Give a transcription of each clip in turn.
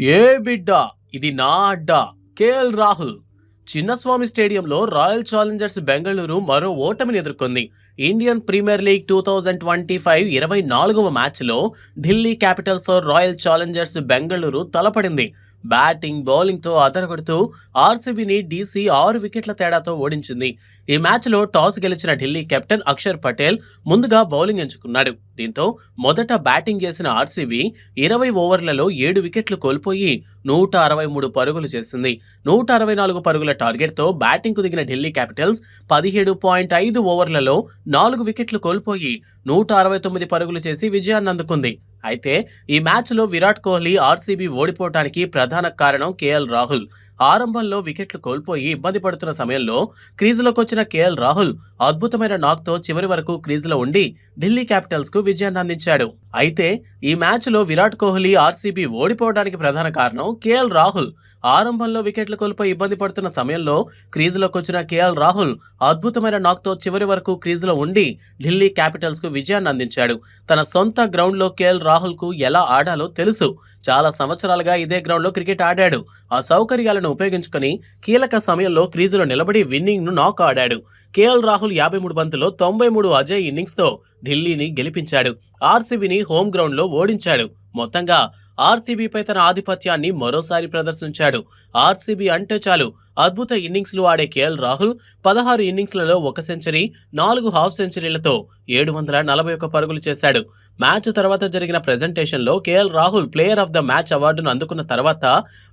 ఏ బిడ్డ ఇది నా అడ్డా. కేఎల్ రాహుల్. చిన్నస్వామి స్టేడియంలో రాయల్ ఛాలెంజర్స్ బెంగళూరు మరో ఓటమిని ఎదుర్కొంది. Indian Premier League two thousand twenty five ఇరవై నాలుగవ మ్యాచ్లో ఢిల్లీ క్యాపిటల్స్తో రాయల్ ఛాలెంజర్స్ బెంగళూరు తలపడింది. బ్యాటింగ్ బౌలింగ్తో అదరగొడుతూ ఆర్సీబీని డీసీ ఆరు వికెట్ల తేడాతో ఓడించింది. ఈ మ్యాచ్లో టాస్ గెలిచిన ఢిల్లీ కెప్టెన్ అక్షర్ పటేల్ ముందుగా బౌలింగ్ ఎంచుకున్నాడు. దీంతో మొదట బ్యాటింగ్ చేసిన ఆర్సీబీ ఇరవై ఓవర్లలో ఏడు వికెట్లు కోల్పోయి నూట అరవై మూడు పరుగులు చేసింది. నూట అరవై నాలుగు పరుగుల టార్గెట్తో బ్యాటింగ్కు దిగిన ఢిల్లీ క్యాపిటల్స్ పదిహేడు పాయింట్ ఐదు ఓవర్లలో నాలుగు వికెట్లు కోల్పోయి నూట అరవై తొమ్మిది పరుగులు చేసి విజయాన్ని అందుకుంది. అయితే ఈ మ్యాచ్లో విరాట్ కోహ్లీ ఆర్సీబీ ఓడిపోవటానికి ప్రధాన కారణం కేఎల్ రాహుల్. ఆరంభంలో వికెట్లు కోల్పోయి ఇబ్బంది పడుతున్న సమయంలో క్రీజులోకి వచ్చిన కేఎల్ రాహుల్ అద్భుతమైన నాక్తో చివరి వరకు క్రీజులో ఉండి ఢిల్లీ క్యాపిటల్స్కు విజయాన్ని అందించాడు. అయితే ఈ మ్యాచ్లో విరాట్ కోహ్లీ ఆర్సీబీ ఓడిపోవడానికి ప్రధాన కారణం కేఎల్ రాహుల్. ఆరంభంలో వికెట్లు కోల్పోయి ఇబ్బంది పడుతున్న సమయంలో క్రీజులోకి వచ్చిన కేఎల్ రాహుల్ అద్భుతమైన నాక్తో చివరి వరకు క్రీజులో ఉండి ఢిల్లీ క్యాపిటల్స్కు విజయాన్ని అందించాడు. తన సొంత గ్రౌండ్లో కేఎల్ రాహుల్కు ఎలా ఆడాలో తెలుసు. చాలా సంవత్సరాలుగా ఇదే గ్రౌండ్లో క్రికెట్ ఆడాడు. ఆ సౌకర్యాలను ఉపయోగించుకుని కీలక సమయంలో క్రీజులో నిలబడి విన్నింగ్ను నాక్ ఆడాడు కేఎల్ రాహుల్ యాభై మూడు బంతుల్లో తొంభై మూడు అజయ్ ఇన్నింగ్స్తో ఢిల్లీని గెలిపించాడు. ఆర్సీబీని హోమ్ గ్రౌండ్లో ఓడించాడు. మొత్తంగా ఆర్సీబీపై తన ఆధిపత్యాన్ని మరోసారి ప్రదర్శించాడు. ఆర్సీబీ అంటే చాలు. అద్భుత ఇన్నింగ్స్లు ఆడే కేఎల్ రాహుల్ పదహారు ఇన్నింగ్స్లలో ఒక సెంచరీ నాలుగు హాఫ్ సెంచరీలతో ఏడు వందల నలభై ఒక్క పరుగులు చేశాడు. మ్యాచ్ తర్వాత జరిగిన ప్రెజెంటేషన్లో KL Rahul player of the match అవార్డును అందుకున్న తర్వాత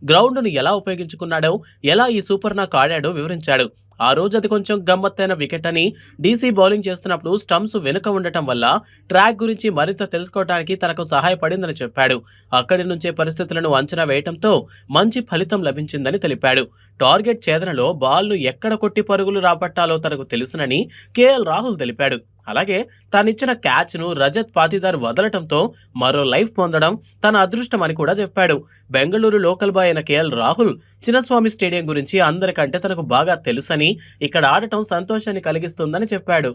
గ్రౌండ్ను ఎలా ఉపయోగించుకున్నాడో ఎలా ఈ సూపర్ నాక్ ఆడాడో వివరించాడు. ఆ రోజు అది కొంచెం గమ్మత్తైన వికెట్ అని డీసీ బౌలింగ్ చేస్తున్నప్పుడు స్టంప్స్ వెనుక ఉండటం వల్ల ట్రాక్ గురించి మరింత తెలుసుకోవడానికి తనకు సహాయపడిందని చెప్పాడు. అక్కడి నుంచే పరిస్థితులను అంచనా వేయటంతో మంచి ఫలితం లభించిందని తెలిపాడు. టార్గెట్ ఛేదనలో బాల్ను ఎక్కడ కొట్టి పరుగులు రాబట్టాలో తనకు తెలుసునని కేఎల్ రాహుల్ తెలిపాడు. అలాగే తానిచ్చిన క్యాచ్ను రజత్ పాతిదార్ వదలటంతో మరో లైఫ్ పొందడం తన అదృష్టం అని కూడా చెప్పాడు. బెంగళూరు లోకల్ బాయ్ అయిన కేఎల్ రాహుల్ చిన్నస్వామి స్టేడియం గురించి అందరికంటే తనకు బాగా తెలుసని ఇక్కడ ఆడటం సంతోషాన్ని కలిగిస్తుందని చెప్పాడు.